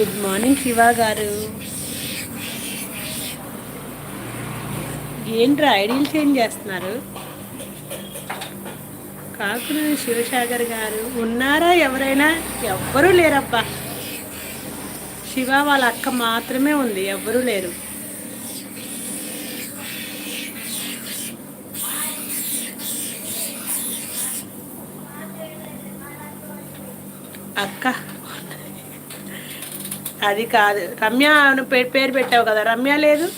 Good morning Shiva గారు. ఏంట్రా ideal change చేస్తున్నారు? కాకున శివసాగర్ గారు ఉన్నారా ఎవరైనా? ఎవ్వరూ లేరబ్బా. శివ వాళ్ళ అక్క మాత్రమే ఉంది ఎవ్వరూ లేరు. అక్క. అది కాదు. రమ్య పే- పేరు పెట్టావు కదా. రమ్య లేదు?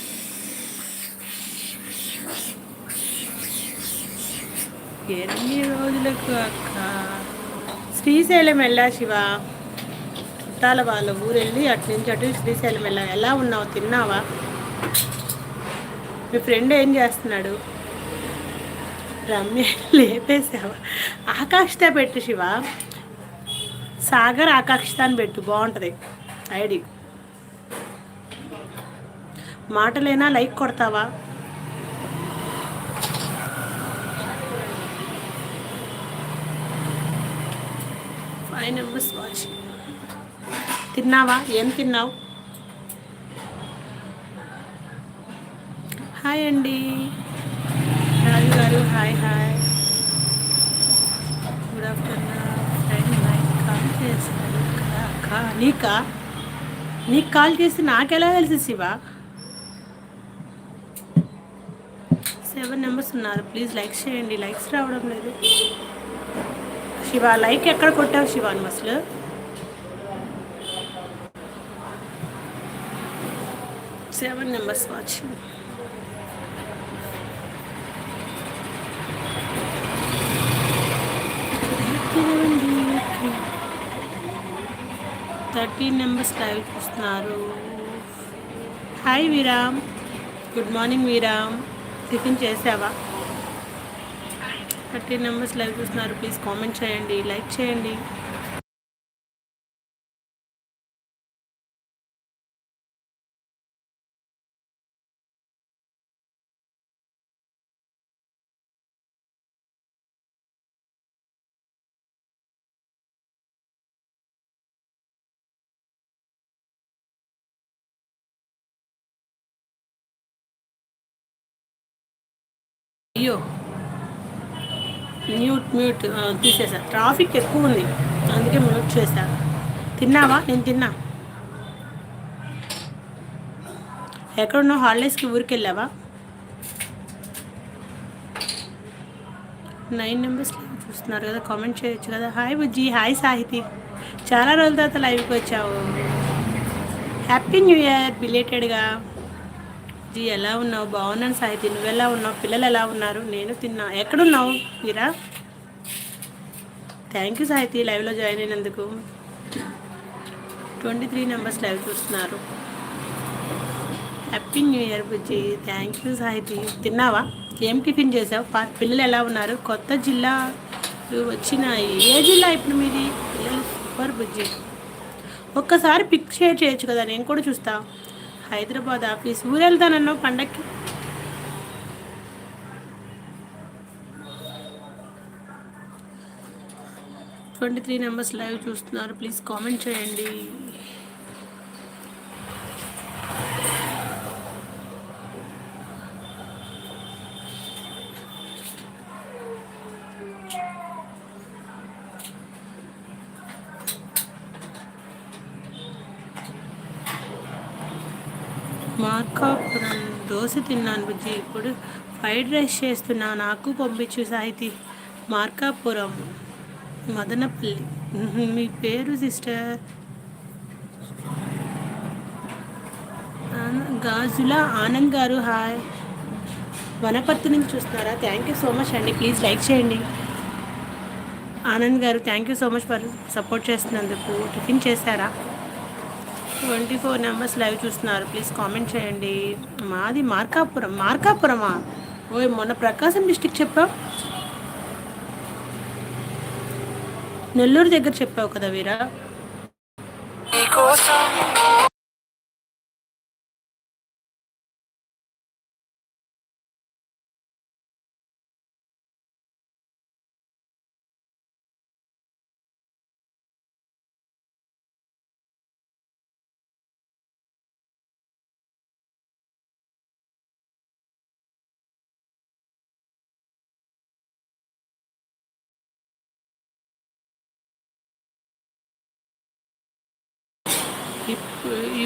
ఎన్ని రోజులకు అక్క? శ్రీశైలం వెళ్ళా శివ. చుట్టాల వాళ్ళ ఊరు వెళ్ళి అటు నుంచి అటు శ్రీశైలం వెళ్ళా. ఎలా ఉన్నావు? తిన్నావా? మీ ఫ్రెండ్ ఏం చేస్తున్నాడు? రమ్య లేపేసావా ఆకాష్తో పెట్టు శివ. సాగర్ ఆకాక్షిత అని పెట్టు. బాగుంటుంది. ఐడి. మాటలేనా? లైక్ కొడతావా? Five numbers watch. తిన్నావా? ఏం తిన్నావు? హాయ్ అండి. రాజు గారు hi hi. Good afternoon. Friend night call చేశారు నీకా నీకు కాల్ చేసి నాకెలా తెలుసు శివ? సెవెన్ నెంబర్స్ ఉన్నారు. ప్లీజ్ లైక్ చేయండి. లైక్స్ రావడం లేదు. శివ లైక్ ఎక్కడ కొట్టావు శివ అసలు? Seven numbers watching thirteen numbers live చూస్తున్నారు. Hi Veeram. Good morning Veeram. Tiffin చేసావా? థర్టీన్ నెంబర్స్ లైవ్ చూస్తున్నారు. ప్లీజ్ కామెంట్ చేయండి లైక్ చేయండి. అయ్యో. Mute mute తీసేసా. ట్రాఫిక్ ఎక్కువ ఉంది. అందుకే మ్యూట్ చేశా తిన్నావా? నేను తిన్నా. ఎక్కడున్నావు? హాలిడేస్కి ఊరికి వెళ్ళావా నైన్ నెంబర్స్ చూస్తున్నారు కదా కామెంట్ చేయొచ్చు కదా. Hi Bujji hi Sahithi. చాలా రోజుల తర్వాత లైవ్కి వచ్చావు. హ్యాపీ న్యూ ఇయర్ బిలేటెడ్గా జీ ఎలా ఉన్నావు? బాగున్నాను సాహితి. నువ్వు ఎలా ఉన్నావు? పిల్లలు ఎలా ఉన్నారు? నేను తిన్నా. ఎక్కడున్నావు మీరా? Thank you Sahiti. లైవ్లో జాయిన్ అయినందుకు. ట్వంటీ త్రీ నెంబర్స్ లైవ్ చూస్తున్నారు. Happy new year Bujji. Thank you Sahithi. తిన్నావా? ఏం టిఫిన్ చేసావు? పా- పిల్లలు ఎలా ఉన్నారు? కొత్త జిల్లా వచ్చిన ఏ జిల్లా ఇప్పుడు మీది? పిల్లలు సూపర్ బుజ్జి. ఒక్కసారి పిక్ షేర్ చేయొచ్చు కదా. నేను కూడా చూస్తా. హైదరాబాద్ ఆఫీస్. ఊరు వెళ్తానన్నావు పండక్కి? ట్వంటీ త్రీ నెంబర్స్ లైవ్ చూస్తున్నారు. ప్లీజ్ కామెంట్ చేయండి. మార్కాపురం దోశ తిన్నాను బుజ్జి. ఇప్పుడు ఫ్రైడ్ రైస్ చేస్తున్నా. నాకు పంపించు సాహితి. మార్కాపురం మదనపల్లి. మీ పేరు సిస్టర్? గాజుల ఆనంద్ గారు. హాయ్. వనపర్తి నుంచి చూస్తున్నారా? థ్యాంక్ యూ సో మచ్ అండి. ప్లీజ్ లైక్ చేయండి. ఆనంద్ గారు thank you so much for support చేస్తున్నందుకు. టిఫిన్ చేశారా? ట్వంటీ ఫోర్ నెంబర్స్ లైవ్ చూస్తున్నారు. ప్లీజ్ కామెంట్ చేయండి. మాది మార్కాపురం మార్కాపురమా? ఓ మొన్న ప్రకాశం డిస్టిక్ చెప్పావు? నెల్లూరు దగ్గర చెప్పావు కదా వీరా?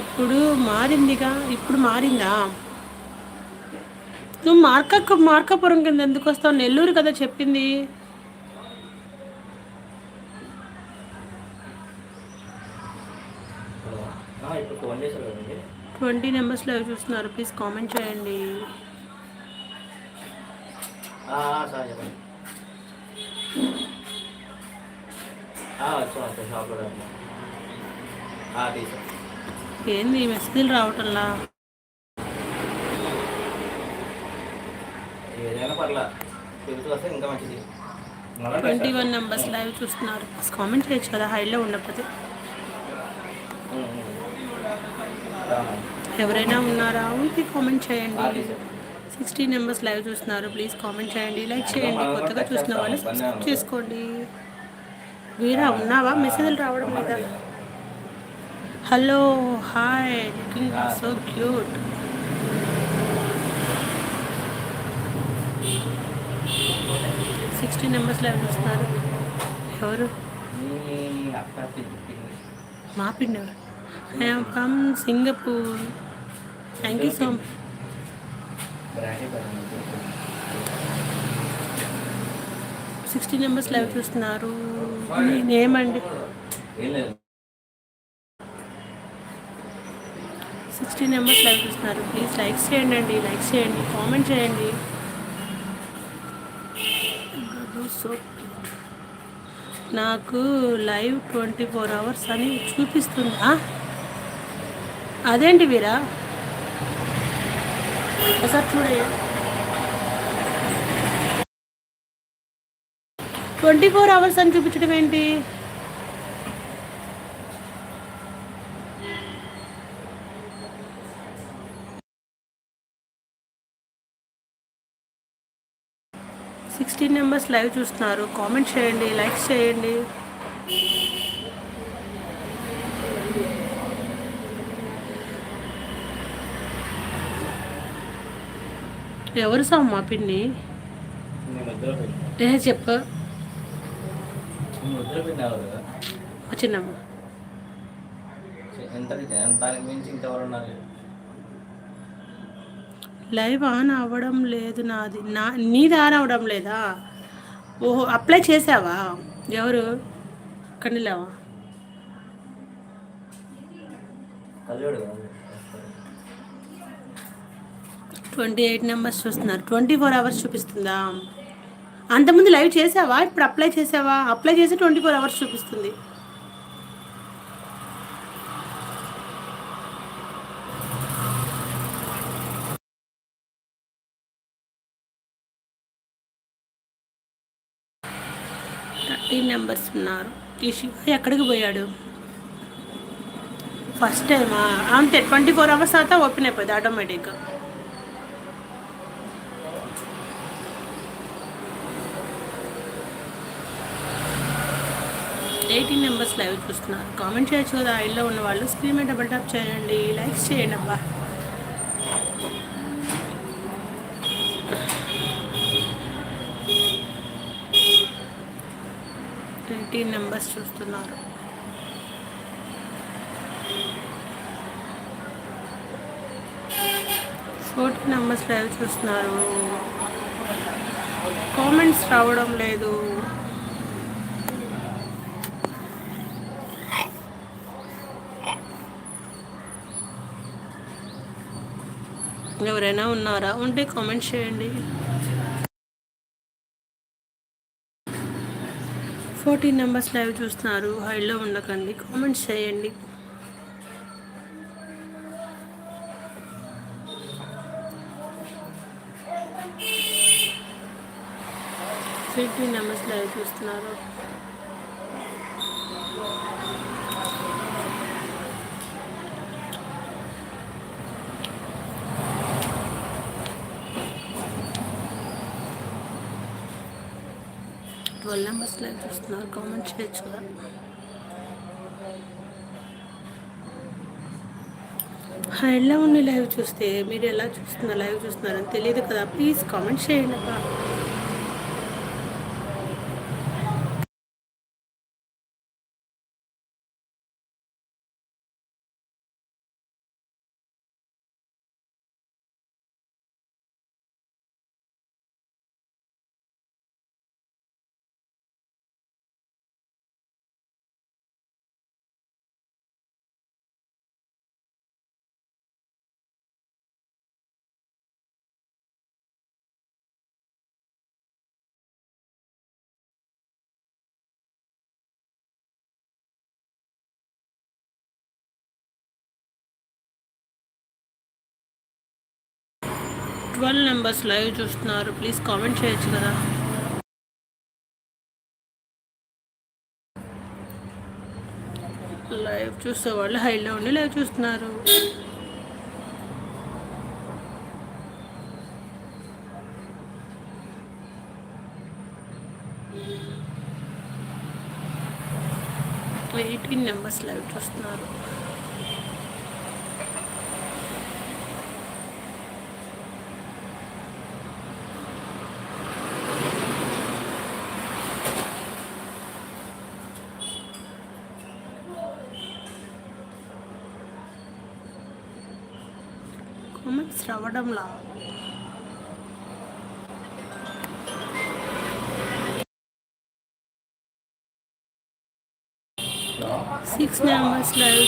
ఇప్పుడు మారిందిగా ఇప్పుడు మారిందా? నువ్వు మార్క మార్కాపురం కింద ఎందుకు వస్తావు? నెల్లూరు కదా చెప్పింది. ట్వంటీ నెంబర్స్ లైవ్ చూస్తున్నారు. ప్లీజ్ కామెంట్ చేయండి. ఏంది మెసేజ్లు రావటంలా? ట్వంటీ వన్ నెంబర్స్ లైవ్ చూస్తున్నారు. కామెంట్ చేయొచ్చు కదా హైలో ఉండకపోతే. ఎవరైనా ఉన్నారా? ఉంటే కామెంట్ చేయండి. సిక్స్టీ నెంబర్స్ లైవ్ చూస్తున్నారు. ప్లీజ్ కామెంట్ చేయండి. లైక్ చేయండి. కొత్తగా చూసిన వాళ్ళు సబ్స్క్రైబ్ చేసుకోండి. వీరా ఉన్నావా? మెసేజ్లు రావడం లేదా? Hello hi looking so cute sixty numbers live చూస్తున్నారు ఎవరు? మా పిండి ఎవరు? I'm from Singapore thank you so much sixty numbers live చూస్తున్నారు. నేనేమండి సిక్స్టీ మెంబర్స్ లైక్ చూస్తున్నారు. ప్లీజ్ లైక్ చేయండి అండి చేయండి కామెంట్ చేయండి. నాకు లైవ్ ట్వంటీ ఫోర్ అవర్స్ అని చూపిస్తుందా. అదేంటి వీరా? ఒకసారి చూడే ట్వంటీ ఫోర్ అవర్స్ అని చూపించడం ఏంటి? సిక్స్టీన్ నెంబర్స్ లైవ్ చూస్తున్నారు కామెంట్ చేయండి లైక్స్ చేయండి ఎవరు సామ్ మా పిన్ని ఏ చెప్ప చిన్నమ్మ లైవ్ ఆన్ అవ్వడం లేదు నాది. నా నీది ఆన్ అవ్వడం లేదా? ఓహో అప్లై చేసావా? ఎవరు? కన్నీలేవా ట్వంటీ ఎయిట్ నెంబర్స్ చూస్తున్నారు. ట్వంటీ ఫోర్ అవర్స్ చూపిస్తుందా? అంతకుముందు లైవ్ చేసావా? ఇప్పుడు అప్లై చేసావా? అప్లై చేసి ట్వంటీ ఫోర్ అవర్స్ చూపిస్తుంది. మెంబర్స్ ఉన్నారు. ఈ శివ ఎక్కడికి పోయాడు? ఫస్ట్ టైమా అంతే ట్వంటీ ఫోర్ అవర్స్ తర్వాత ఓపెన్ అయిపోయింది ఆటోమేటిక్గా ఎయిటీన్ మెంబర్స్ లైవ్ చూస్తున్నారు. కామెంట్ చేయొచ్చు కదా ఇల్లో ఉన్న వాళ్ళు. స్క్రీన్ మీద డబుల్ టాప్ చేయండి. లైక్స్ చేయండి అబ్బా. ట్వంటీ నెంబర్స్ చూస్తున్నారు. ఫోర్టీ నెంబర్స్ లైవ్ చూస్తున్నారు. కామెంట్స్ రావడం లేదు. ఎవరైనా ఉన్నారా? ఉంటే కామెంట్ చేయండి. ఫోర్టీన్ నెంబర్స్ లైవ్ చూస్తున్నారు. హైలో ఉండకండి. కామెంట్స్ చేయండి. ఫిఫ్టీన్ నెంబర్స్ లైవ్ చూస్తున్నారు. ట్వెల్వ్ మెంబర్స్ లైవ్ చూస్తున్నారు. కామెంట్ చేయొచ్చు కదా. ఎలా ఉండి లైవ్ చూస్తే? మీరు ఎలా చూస్తున్నారు? లైవ్ చూస్తున్నారని తెలియదు కదా. ప్లీజ్ కామెంట్ చేయండి అబ్బా. ట్వెల్వ్ నెంబర్స్ లైవ్ చూస్తున్నారు. ప్లీజ్ కామెంట్ చేయొచ్చు కదా. లైవ్ చూసే వాళ్ళు హైలో ఉండి లైవ్ చూస్తున్నారు. ఎయిటీన్ నెంబర్స్ లైవ్ చూస్తున్నారు. Comments రావడంలా six numbers live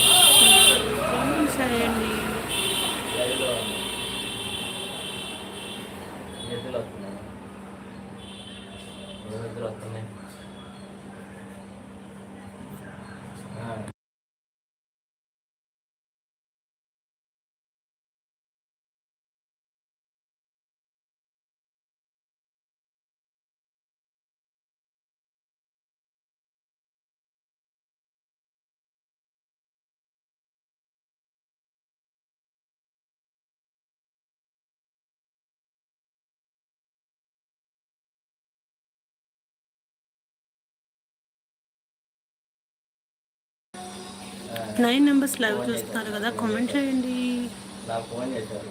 nine numbers live చూస్తున్నారు కదా కామెంట్ చేయండి. నాకు ఫోన్ చేశారు.